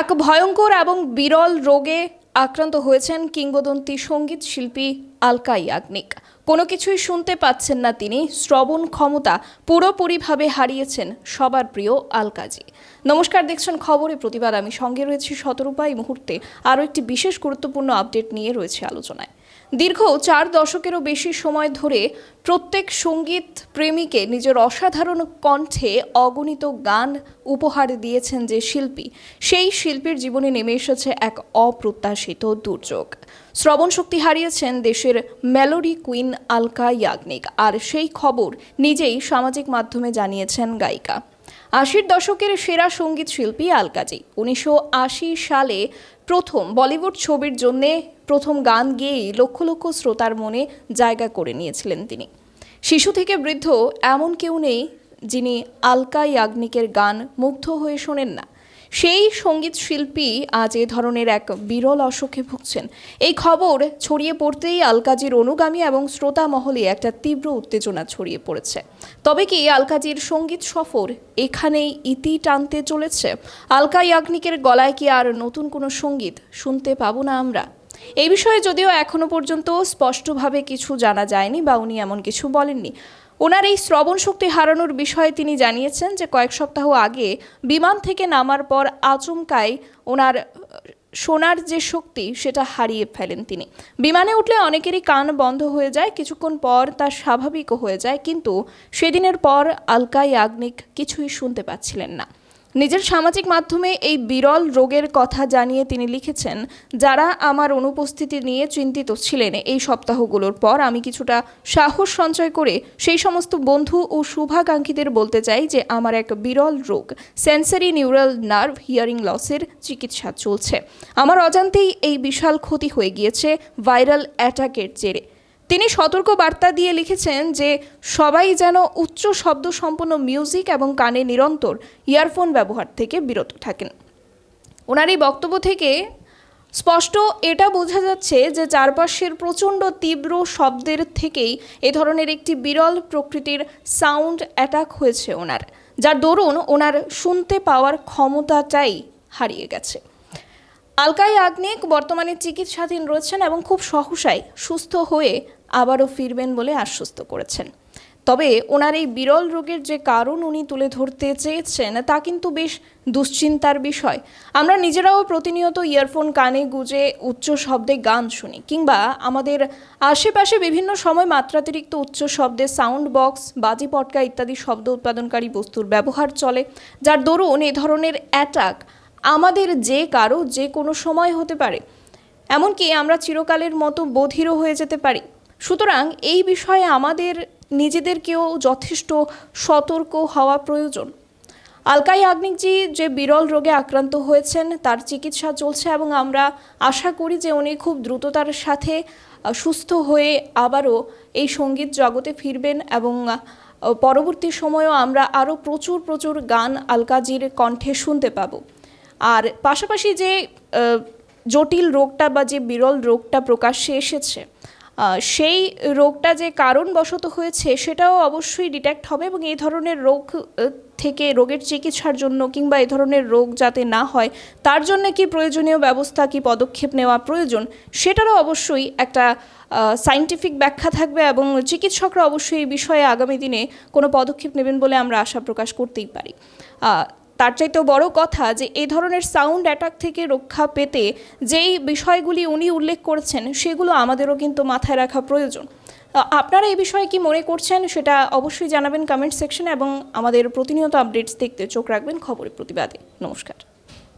এক ভয়ঙ্কর এবং বিরল রোগে আক্রান্ত হয়েছেন কিংবদন্তি সংগীত শিল্পী আলকা ইয়াগনিক কোনো কিছুই শুনতে পাচ্ছেন না তিনি, শ্রবণ ক্ষমতা পুরোপুরিভাবে হারিয়েছেন সবার প্রিয় আলকাজি। নমস্কার, দেখছেন খবরে প্রতিবাদ। আমি সঙ্গে রয়েছি শতরূপা। এই মুহূর্তে আরও একটি বিশেষ গুরুত্বপূর্ণ আপডেট নিয়ে রয়েছে আলোচনায়। দীর্ঘ চার দশকেরও বেশি সময় ধরে প্রত্যেক সংগীত প্রেমীকে নিজের অসাধারণ কণ্ঠে অগণিত গান উপহার দিয়েছেন যে শিল্পী। সেই শিল্পীর জীবনে নেমে এসেছে এক অপ্রত্যাশিত দুর্যোগ। শ্রবণ শক্তি হারিয়েছেন দেশের মেলোডি কুইন আলকা ইয়াগনিক। আর সেই খবর নিজেই সামাজিক মাধ্যমে জানিয়েছেন গায়িকা। আশির দশকের সেরা সংগীত শিল্পী আলকাজি উনিশশো সালে প্রথম বলিউড ছবির জন্য প্রথম গান গেয়েই লক্ষ লক্ষ শ্রোতার মনে জায়গা করে নিয়েছিলেন তিনি। শিশু থেকে বৃদ্ধ এমন কেউ নেই যিনি আলকা ইয়াগনিকের গান মুগ্ধ হয়ে শোনেন না। সেই সংগীত শিল্পী আজ এ ধরনের এক বিরল অসুখে ভুগছেন। এই খবর ছড়িয়ে পড়তেই আলকাজির অনুগামী এবং শ্রোতা মহলে একটা তীব্র উত্তেজনা ছড়িয়ে পড়েছে। তবে কি আলকাজির সংগীত সফর এখানেই ইতি টানতে চলেছে? আলকা ইয়াগনিকের গলায় কি আর নতুন কোনো সংগীত শুনতে পাবো না আমরা? এই বিষয়ে যদিও এখনও পর্যন্ত স্পষ্টভাবে কিছু জানা যায়নি বা উনি এমন কিছু বলেননি। ওনার এই শ্রবণ শক্তি হারানোর বিষয়ে তিনি জানিয়েছেন যে কয়েক সপ্তাহ আগে বিমান থেকে নামার পর আচমকায় ওনার শোনার যে শক্তি, সেটা হারিয়ে ফেলেন তিনি। বিমানে উঠলে অনেকেরই কান বন্ধ হয়ে যায়, কিছুক্ষণ পর তা স্বাভাবিকও হয়ে যায়, কিন্তু সেদিনের পর আলকা ইয়াগনিক কিছুই শুনতে পাচ্ছিলেন না। নিজের সামাজিক মাধ্যমে এই বিরল রোগের কথা জানিয়ে তিনি লিখেছেন, যারা আমার অনুপস্থিতি নিয়ে চিন্তিত ছিলেন এই সপ্তাহগুলোর পর, আমি কিছুটা সাহস সঞ্চয় করে সেই সমস্ত বন্ধু ও শুভাকাঙ্ক্ষীদের বলতে চাই যে আমার এক বিরল রোগ, সেন্সারি নিউরাল নার্ভ হিয়ারিং লসের চিকিৎসা চলছে। আমার অজান্তেই এই বিশাল ক্ষতি হয়ে গিয়েছে ভাইরাল অ্যাটাকের জেরে। তিনি সতর্ক বার্তা দিয়ে লিখেছেন যে, সবাই যেন উচ্চ শব্দ সম্পন্ন মিউজিক এবং কানে নিরন্তর ইয়ারফোন ব্যবহার থেকে বিরত থাকেন। ওনার এই বক্তব্য থেকে স্পষ্ট এটা বোঝা যাচ্ছে যে, চারপাশের প্রচণ্ড তীব্র শব্দের থেকেই এ ধরনের একটি বিরল প্রকৃতির সাউন্ড অ্যাটাক হয়েছে ওনার, যার দরুন ওনার শুনতে পাওয়ার ক্ষমতাটাই হারিয়ে গেছে। আলকাই আগ্নেক বর্তমানে চিকিৎসাধীন রয়েছেন এবং খুব সহসায় সুস্থ হয়ে আবারও ফিরবেন বলে আশ্বস্ত করেছেন। তবে ওনার এই বিরল রোগের যে কারণ উনি তুলে ধরতে চেয়েছেন, তা কিন্তু বেশ দুশ্চিন্তার বিষয়। আমরা নিজেরাও প্রতিনিয়ত ইয়ারফোন কানে গুজে উচ্চ শব্দে গান শুনি, কিংবা আমাদের আশেপাশে বিভিন্ন সময় মাত্রাতিরিক্ত উচ্চ শব্দে সাউন্ড বক্স, বাজি পটকা ইত্যাদি শব্দ উৎপাদনকারী বস্তুর ব্যবহার চলে, যার দরুন এ ধরনের অ্যাটাক আমাদের যে কারও যে কোনো সময় হতে পারে। এমনকি আমরা চিরকালের মতো বধিরও হয়ে যেতে পারি। সুতরাং এই বিষয়ে আমাদের নিজেদেরকেও যথেষ্ট সতর্ক হওয়া প্রয়োজন। আলকাই আগ্নিকজি যে বিরল রোগে আক্রান্ত হয়েছেন, তার চিকিৎসা চলছে এবং আমরা আশা করি যে উনি খুব দ্রুততার সাথে সুস্থ হয়ে আবারও এই সংগীত জগতে ফিরবেন এবং পরবর্তী সময়েও আমরা আরও প্রচুর প্রচুর গান আলকাজির কণ্ঠে শুনতে পাব। আর পাশাপাশি যে জটিল রোগটা বা যে বিরল রোগটা প্রকাশ্যে এসেছে সেই রোগটা যে কারণবশত হয়েছে সেটাও অবশ্যই ডিটেক্ট হবে এবং এই ধরনের রোগ থেকে রোগের চিকিৎসার জন্য কিংবা এই ধরনের রোগ যাতে না হয়, তার জন্য কি প্রয়োজনীয় ব্যবস্থা, কি পদক্ষেপ নেওয়া প্রয়োজন, সেটারও অবশ্যই একটা সাইন্টিফিক ব্যাখ্যা থাকবে এবং চিকিৎসকরা অবশ্যই এই বিষয়ে আগামী দিনে কোনো পদক্ষেপ নেবেন বলে আমরা আশা প্রকাশ করতেই পারি। তার চাইতেও বড় কথা যে এই ধরনের সাউন্ড অ্যাটাক থেকে রক্ষা পেতে যেই বিষয়গুলি উনি উল্লেখ করছেন, সেগুলো আমাদেরও কিন্তু মাথায় রাখা প্রয়োজন। আপনারা এই বিষয়ে কি মনে করছেন সেটা অবশ্যই জানাবেন কমেন্ট সেকশনে এবং আমাদের প্রতিনিয়ত আপডেটস দেখতে চোখ রাখবেন খবরের প্রতিবাদে। নমস্কার।